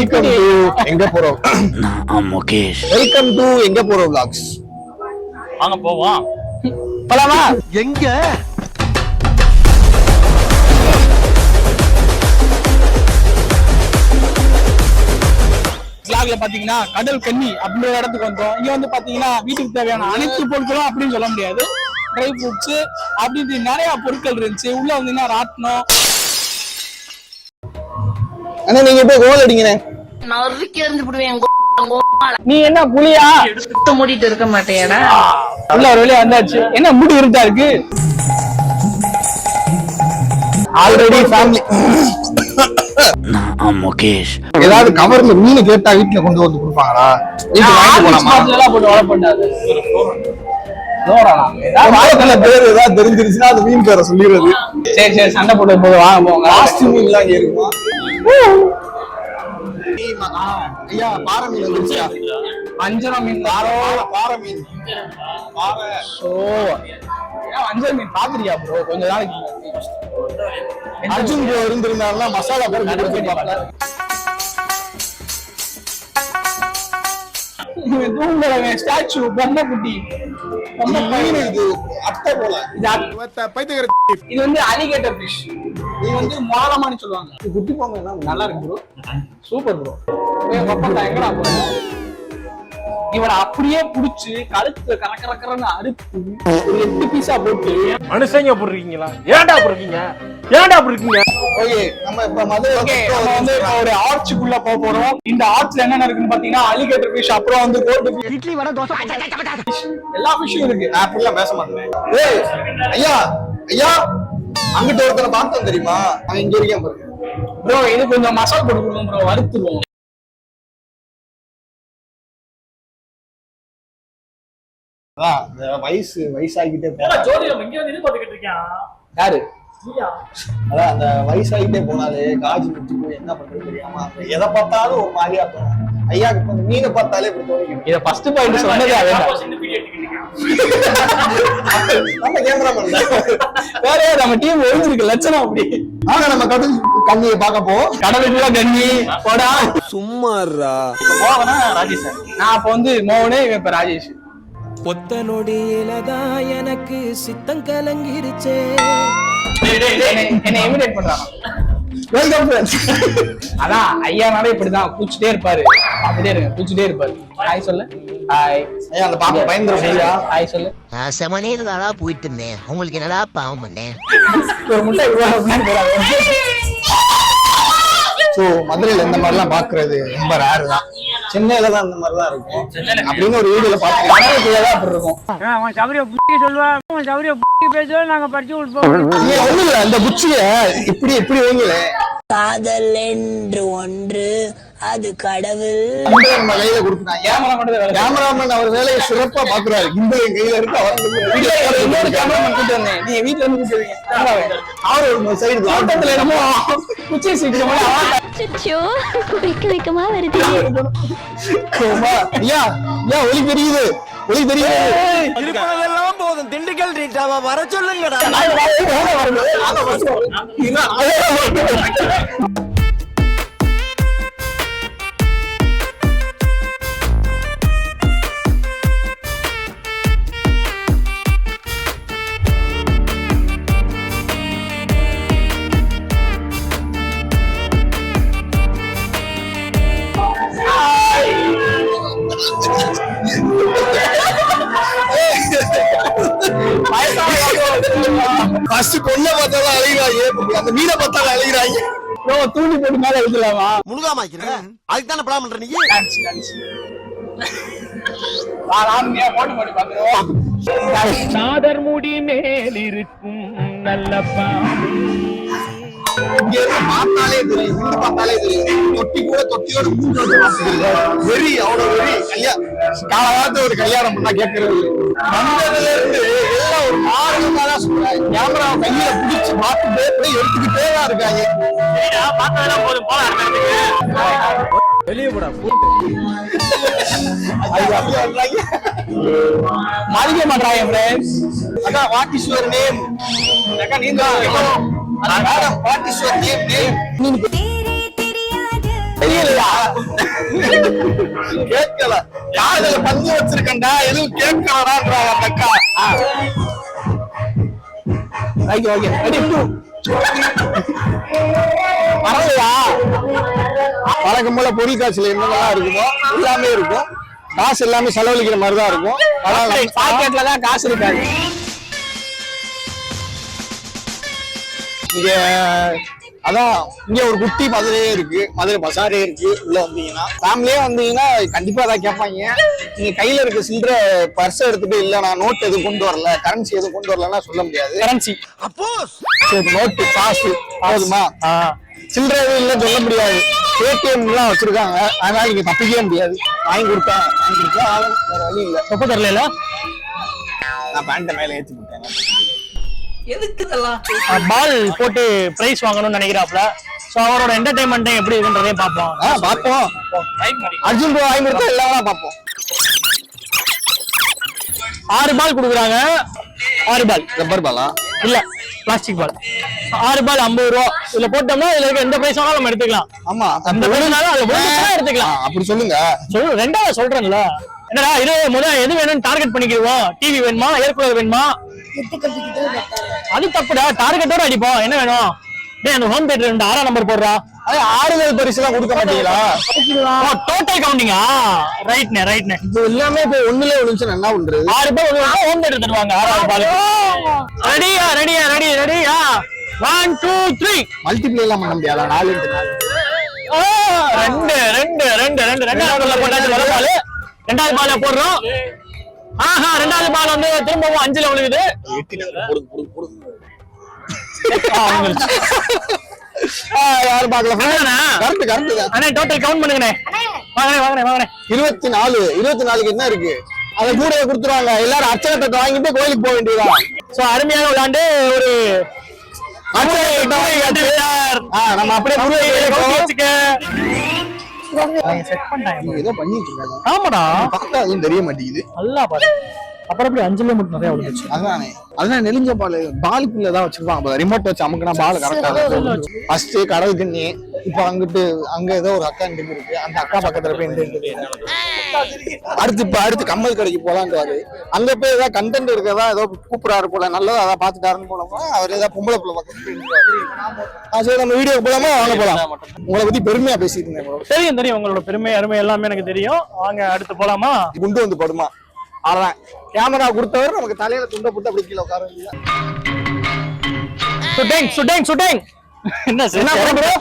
Welcome to எங்க போறோம்? Mukesh. Welcome to எங்க போறோம் vlogs? வாங்க போவோம். போலாமா? எங்க? ஸ்லாக்ல பாத்தீங்கன்னா கடல் கன்னி அப்படின்ற ஒரு இடத்துக்கு வந்தோம். இங்க வந்து பாத்தீங்கன்னா வீட்டுக்கு தேவையான அனைத்து பொருட்களும் அப்படின்னு சொல்ல முடியாது. ட்ரை ஃப்ரூட்ஸ் அப்படின்ட்டு நிறைய பொருட்கள் இருந்துச்சு. உள்ள வந்தீங்கன்னா ராட்டினம் அண்ணா நீங்க போய் கோல் அடிங்கண்ணே. நறுக்கி எறிஞ்சு விடுவேன் நீ என்ன புலியா? எடுத்து மூடிட்டு இருக்க மாட்டேடா உள்ள ஒரு வழியா வந்தாச்சு. என்ன முடி இருட்டா இருக்கு? ஆல்ரெடி ஃபேமிலி நான் முகேஷ். ஏதாவது கவர்ல மீன் கேட்டா வீட்டுல கொண்டு வந்து கொடுப்பாங்களா? வாங்கிட்டு போலாமா? எல்லாம் போட்டு வள பண்ணாது தெரிஞ்சிருச்சுன்னா அது மீன் பேரை சொல்லிடுறது. சரி சரி சண்டை போட்டு போது வாங்க போங்க. லாஸ்ட் மீன் எல்லாம் இங்க இருக்குமா? ஐயா பாறை மீன் வந்துருச்சா அஞ்சரம் மீன் பாறை மீன் பாறை மீன் ப்ரோ கொஞ்ச நாளைக்கு அர்ஜுன் ப்ரோ இருந்திருந்தாருன்னா மசாலா போட்டு கொடுத்துருப்பாங்க ஸ்டாச்சு பொம்மை குட்டி பொம்மை இது போல இது இது வந்து அலிகேட்டர் ஃபிஷ் இது வந்து மோலமான்னு சொல்லுவாங்க. குட்டி போங்க என்ன நல்லா இருக்கு ப்ரோ சூப்பர் ப்ரோ எங்கடா போற? இவனை அப்படியே புடிச்சு கழுத்துல கரக்கரக்கரன்னு அறுத்து ஒரு எட்டு பீஸா போட்டு மனுஷங்க அப்படி இருக்கீங்களா? ஏன்டா அப்படி இருக்கீங்க? ஏன்டா அப்படி இருக்கீங்க? ஓகே நம்ம இப்ப மதுரை ஓகே நம்ம வந்து ஒரு ஆர்ச்சுக்குள்ள போக போறோம். இந்த ஆர்ச்ல என்னென்ன இருக்குன்னு பாத்தீங்கன்னா அலிகேட்டர் ஃபிஷ் அப்புறம் வந்து கோல்டு இட்லி வடை தோசை. எல்லா ஃபிஷ்ஷும் இருக்கு. நான் அப்படிலாம் பேச மாட்டேன். ஏய் ஐயா ஐயா. அங்கிட்ட ஒருத்தனை பார்த்தோம் தெரியுமா? அவன் இங்க இருக்கான் பாருங்க. ப்ரோ இது கொஞ்சம் மசாலா போட்டு கொடுங்க ப்ரோ வறுத்துருவோம் வயசு வயசாகிட்டே யாரு? அதான் அந்த வயசாகிட்டே போனாலே காஜி முடிச்சு போய் என்ன பண்றது தெரியாம எதை பார்த்தாலும் ஒரு மாதிரியா தோணும். ஐயா இப்ப மீனை பார்த்தாலே இப்படி தோணிக்கிட்டு இத ஃபர்ஸ்ட் பாயிண்ட் சொன்னதே அவன் நம்ம கேமரா பண்ணல வேற யார்? நம்ம டீம் ஒழிஞ்சிருக்கு லட்சணம் அப்படி. ஆனா நம்ம கடல் கண்ணியை பார்க்க போவோம். கடலுக்குள்ள கண்ணி. போடா. சும்மாறா. போவனா ராஜேஷ் சார். நான் அப்ப வந்து மோகனே இவன் இப்ப ராஜேஷ். ஒத்த நொடியிலதான் எனக்கு சித்தம் கலங்கிருச்சே. என்னை என்னை இமிடேட் பண்றான்? வெல்கம் ஃப்ரெண்ட்ஸ் அதான் ஐயானாலே இப்படிதான். பூச்சிட்டே இருப்பாரு. அப்படியே இருங்க பூச்சிட்டே இருப்பாரு. ஹாய் சொல்லு. ஹாய் அந்த பாப்பா சொல்லு. போயிட்டு இருந்தேன் உங்களுக்கு என்னடா பாவம் பண்ணேன் ஒரு முட்டை சோ மதுரையில இந்த மாதிரிலாம் பாக்குறது ரொம்ப ரேர் தான். சென்னையில தான் இந்த மாதிரி தான் இருக்கும். அப்படின்னு ஒரு வீடியோல பாத்துருக்கேன் கடலுக்குள்ளதான் அப்படி இருக்கும். அவன் சபரிய புத்தி சொல்லுவான் அவன் சபரிய புத்தி நாங்க படிச்சு இல்ல இந்த குச்சிய இப்படி இப்படி வைங்களே காதல் என்று ஒன்று அது கடவுள். கையில செய்யும். கேமராமேன் அவர் வேலையை சிறப்பா பாக்குறாரு. இந்த என் கையில இருக்கு அவர் இன்னொரு கேமராமேன் கூட்டு வந்தேன். நீங்க வீட்டுல இருந்து கேமராவை. அவர் ஒரு சைடு தோட்டத்துல என்னமோ குச்சி சீக்கிரமா வெக்க வெக்கமா வருது. ஐயா ஐயா ஒளி தெரியுது. ஒளி தெரியுது. போதும். திண்டுக்கல் ரீட்டாவா? வர சொல்லுங்கடா. ஃபர்ஸ்ட் பொண்ணை பார்த்தாலும் அழுகிறாங்க அந்த மீனை பார்த்தாலும் அழுகிறாங்க தூண்டி போட்டு மேல எழுதலாமா முழுகாம வைக்கிறேன் அதுக்கு தானே பிளான் பண்ற நீ? டான்ஸ் டான்ஸ் ஆரம்பியா போட்டு போட்டு பாக்குறோம் சாதர் முடி மேல் இருக்கும் நல்ல இங்க பார்த்தாலே தெரியும். இருந்து பார்த்தாலே தெரியும். தொட்டி கூட தொட்டியோட மூஞ்சோட பார்த்தது வெறி அவ்வளவு வெறி. கல்யாணம் காலகாலத்துல ஒரு கல்யாணம் பண்ணா கேட்கறது வந்ததுல இருந்து கேமரா கையில பிடிச்சு பார்த்துட்டே போய் எடுத்துக்கிட்டே தான் இருக்காங்க பார்த்ததெல்லாம் போதும் போலாம் வெளியே போடா மதிக்க மாட்டாங்க ஃப்ரெண்ட்ஸ் அக்கா வாட் இஸ் யுவர் நேம் அக்கா நீங்க madam what is your name name தெரியலையா? கேட்கல. காதல பஞ்சு வச்சிருக்கேன்டா. எதுவும் கேட்கலடான்றாங்க அந்த அக்கா. ஓகே ஓகே ரெடி பரவாயில்லையா? வழக்கம் போல பொருள் காசுல என்னெல்லாம் இருக்குமோ எல்லாமே இருக்கும். காசு எல்லாமே செலவழிக்கிற மாதிரி தான் இருக்கும் பாக்கெட்ல தான் காசு இருக்காது. இங்க அதான் இங்க ஒரு குட்டி மதுரையே இருக்கு. மதுரை பசாரே இருக்கு. உள்ள வந்தீங்கன்னா. ஃபேமிலியே வந்தீங்கன்னா கண்டிப்பா அதான் கேட்பாங்க நீங்க கையில இருக்க சில்லற பர்ஸ் எடுத்துட்டு இல்ல நான் நோட் எதுவும் கொண்டு வரல. கரன்சி எதுவும் கொண்டு வரலன்னா சொல்ல முடியாது. கரன்சி சரி நோட்டு காசு போதுமா? சில்லற எதுவும் இல்ல சொல்ல முடியாது. ஏடிஎம் எல்லாம் வச்சிருக்காங்க. அதனால நீங்க தப்பிக்கவே முடியாது. வாங்கி கொடுத்தா வாங்கி கொடுத்தா ஆகணும் வேற வழி இல்ல. தொப்ப தரல நான் பேண்ட மேல ஏத்தி விட்டேன் பால் போட்டு பிரைஸ் வாங்கணும்னு நினைக்கிறாப்ல சோ அவரோட என்டர்டைன்மெண்ட் எப்படி இருக்குன்றதையும் பார்ப்போம். ஆ பாப்போம் அர்ஜுன் ப்ரோ வாங்கி கொடுத்தா எல்லாம் பார்ப்போம். ஆறு பால் கொடுக்குறாங்க. ஆறு பால் ரப்பர் பாலா இல்ல பிளாஸ்டிக் பால் ஆறு பால் ஐம்பது ரூபா. இதுல போட்டோம்னா இதுல இருக்க எந்த பிரைஸ் வேணாலும் நம்ம எடுத்துக்கலாம். ஆமா அந்த பிரைஸ்னால அதுல விழுந்துச்சுன்னா எடுத்துக்கலாம். அப்படி சொல்லுங்க. சொல்லு ரெண்டாவது சொல்றேன்ல. என்னடா இது முதல்ல எது வேணும்னு டார்கெட் பண்ணிக்கிடுவோம்? டிவி வேணுமா? ஏர் கூலர் வேணுமா? அது தப்புடா டார்கெட்டோட அடிப்போம் என்ன வேணும்? டேய் அந்த ஹோம் தேட்டர் ரெண்டு ஆறாம் நம்பர் போடுறா. அது ஆறுதல் பரிசு எல்லாம் கொடுக்க மாட்டீங்களா? டோட்டல் கவுண்டிங்கா ரைட்னே ரைட்னே இது எல்லாமே இப்போ ஒண்ணுல ஒரு நிமிஷம் என்ன பண்றது ஆறு பேர் ஒரு ஹோம் தேட்டர் தருவாங்க ஆறாவது பால் ரெடியா ரெடியா ரெடி ரெடியா ஒன் டூ த்ரீ மல்டிப்ளை எல்லாம் பண்ண முடியாதா? நாலு ரெண்டு ரெண்டு ரெண்டு ரெண்டு. ரெண்டாவது பால்ல போட்டாச்சு முதல் பால் ரெண்டாவது பால்ல போடுறோம். ஆஹா ரெண்டாவது பால் வந்து திரும்பவும் அஞ்சுல விழுகுது. யாரும் அண்ணா. கரெக்ட் கரெக்ட் தான் அண்ணே டோட்டல் கவுண்ட் பண்ணுங்கண்ணே. வாங்கண்ணே வாங்கண்ணே வாங்கண்ணே. இருபத்தி நாலு இருபத்தி நாலுக்கு என்ன இருக்கு? அதை கூட கொடுத்துருவாங்க. எல்லாரும் அச்சகத்தை வாங்கிட்டு கோயிலுக்கு போக வேண்டியதா சோ அருமையான விளையாண்டு ஒரு நம்ம அப்படியே செட் பண்ணிட்டாங்க. ஏதோ பண்ணிட்டு இருக்காங்க. ஆமாடா. பார்த்தா அதுவும் தெரிய மாட்டேங்குது. நல்லா பாரு. அப்புறம் எப்படி அஞ்சுல மட்டும் நிறைய விழுந்துச்சு. அதானே அதான் நெலிஞ்ச பால். பாலுக்குள்ள தான் வச்சிருப்பாங்க ரிமோட் வச்சு அமுக்குனா பால் கரெக்டா ஃபர்ஸ்ட் கடல் கண்ணி இப்போ அங்கிட்டு அங்க ஏதோ ஒரு அக்கா நின்று இருக்கு. அந்த அக்கா பக்கத்துல போய் நின்று அடுத்து இப்ப அடுத்து கம்மல் கடைக்கு போலான்றாரு அங்க போய் ஏதாவது கண்டென்ட் இருக்கிறதா ஏதோ கூப்பிடாரு போல நல்லதா அதான் பாத்துட்டாருன்னு போலமா அவர் ஏதாவது பொம்பளை பிள்ளை பக்கத்துல சரி நம்ம வீடியோ போலாமா? வாங்க போலாம். உங்களை பத்தி பெருமையா பேசிட்டு இருந்தேன். தெரியும் தெரியும். உங்களோட பெருமை அருமை எல்லாமே எனக்கு தெரியும். வாங்க அடுத்து போலாமா? குண்டு வந்து படுமா? அவ்வளவுதான். கேமரா கொடுத்தவர் நமக்கு தலையில துண்டை போட்டு அப்படி கீழே உட்கார. சுட்டேங் சுட்டேங் சுட்டேங் என்ன என்ன படம்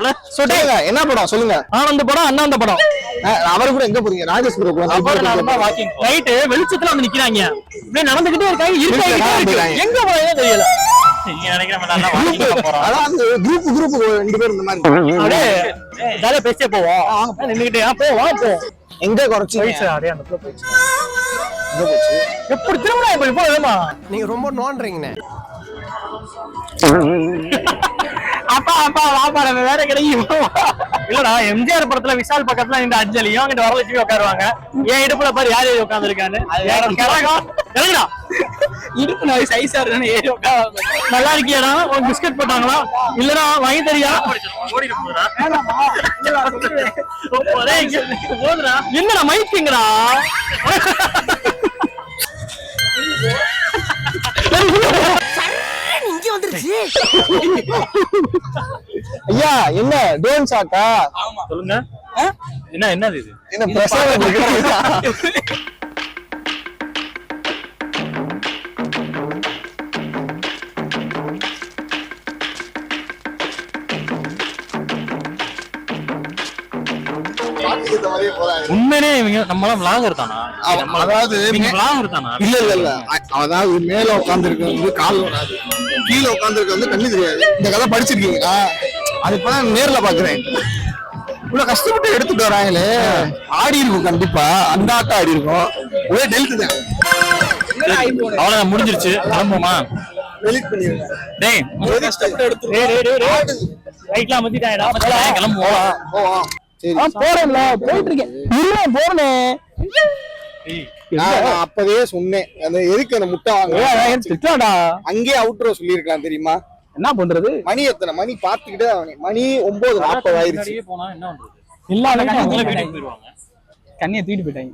என்ன படம்? சொல்லுங்க. ஆனந்த படம் அண்ணாந்த படம். அவர் கூட எங்க போறீங்க? ராஜேஷ் ப்ரோ வாக்கிங் நைட்டு வெளிச்சத்துல வந்து நிக்கிறாங்க. இப்படியே நடந்துகிட்டே இருக்காங்க. வீட்டுல இருக்காங்க நடந்துக்கிறாங்க. எங்க போறதே தெரியல. குரூப் குரூப் ரெண்டு பேரும் இந்த மாதிரி அப்படியே ஜாலியா பேசிட்டே போவோம். நின்னுகிட்டே ஆ, போ வா போ. எங்க குறைச்சி அப்படியே அந்த எப்படி திரும்ப இப்படி போதுமா நீங்க ரொம்ப நோன்றீங்கண்ணே அப்பா அப்பா வாப்பா நம்ம வேற கிடைக்கும் இல்லடா எம்ஜிஆர் படத்துல விஷால் பக்கத்துல இந்த அஞ்சலியும் அங்கிட்ட வரலட்சுமி உட்காருவாங்க. என் இடுப்புல பாரு யார் ஏறி உட்காந்துருக்கான்னு இறங்குடா இடுப்பு நான் சைஸா இருக்கேன்னு ஏறி உட்காந்து நல்லா இருக்கியாடா? உன் பிஸ்கட் போட்டாங்களா? இல்லடா வாங்கி தரியா? என்னடா மைக்குங்கடா ஐயா என்ன? டோன் சாக்கா சொல்லுங்க. என்ன என்னது இது? என்ன இருக்குதா? உண்மையிலே இவங்க நம்ம எல்லாம் விளாகர் தானா அதாவது விளாகர் தானா? இல்ல இல்ல இல்ல. அதாவது மேல உட்கார்ந்துருக்க வந்து கால் வராது. கீழே உட்கார்ந்துருக்க வந்து கண்ணு தெரியாது. இந்த கதை படிச்சிருக்கீங்களா அது இப்பதான் நேர்ல பாக்குறேன். இவ்வளவு கஷ்டப்பட்டு எடுத்துட்டு வராங்களே. ஆடி இருக்கும் கண்டிப்பா. அந்த ஆட்டம் ஆடி இருக்கும். ஒரே டெலிட் தான். அவ்வளவுதான் முடிஞ்சிருச்சு. கிளம்புமா டெலிட் டேய் கஷ்டப்பட்டு எடுத்துட்டு டேய் டேய் டேய் டேய் ரைட்லாம் மத்திட்டாயடா போலாம் கிளம்புவோம். போலாம், போலாம் சரி. போறேன்ல. போயிட்டு இருக்கேன். இல்ல போறனே. நான் அப்பவே சொன்னேன். அந்த எதுக்கு அந்த முட்டை வாங்க அங்கேயே அவுட்ரோ சொல்லியிருக்கலாம் தெரியுமா? என்ன பண்றது? மணி எத்தனை? மணி பார்த்துக்கிட்டே அவனே மணி ஒன்பது நாற்பது ஆயிருச்சு. போனா கண்ணியை தூக்கிட்டு போயிட்டாங்க.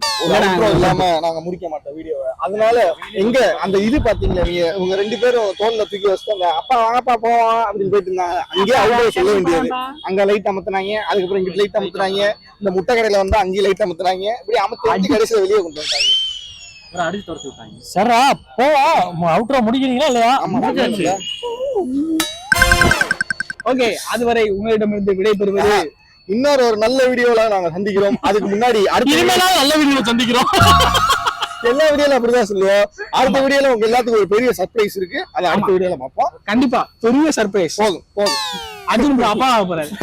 இல்லாம நாங்க முடிக்க மாட்டோம் வீடியோவை அதனால எங்க அந்த இது பாத்தீங்களா நீங்க உங்க ரெண்டு பேரும் தோல்ல தூக்கி வச்சுட்டாங்க. அப்பா வாங்கப்பா போவோம் அப்படின்னு போயிட்டு இருந்தாங்க. அங்கேயே அவ்வளோ சொல்ல வேண்டியது. அங்க லைட் அமுத்துனாங்க. அதுக்கப்புறம் இங்கிட்டு லைட் அமுத்துனாங்க. இந்த முட்டை கடையில வந்து அங்கேயும் லைட் அமுத்துனாங்க. இப்படி அமுத்தி அமுத்தி கடைசியில வெளியே கொண்டு வந்துட்டாங்க. அடிச்சு துரத்தி விட்டாங்க. சரா போவா அவுட்ரோ முடிக்கிறீங்களா இல்லையா? ஓகே அதுவரை உங்களிடமிருந்து விடைபெறுவது இன்னொரு ஒரு நல்ல வீடியோல நாங்க சந்திக்கிறோம். அதுக்கு முன்னாடி அடுத்த நல்ல வீடியோ சந்திக்கிறோம். எல்லா வீடியோல அப்படிதான் சொல்லுவோம். அடுத்த வீடியோல உங்க எல்லாத்துக்கும் ஒரு பெரிய சர்ப்ரைஸ் இருக்கு. அதை அடுத்த வீடியோல பார்ப்போம். கண்டிப்பா. பெரிய சர்ப்ரைஸ் போதும் போதும். அது அப்பா போறாரு.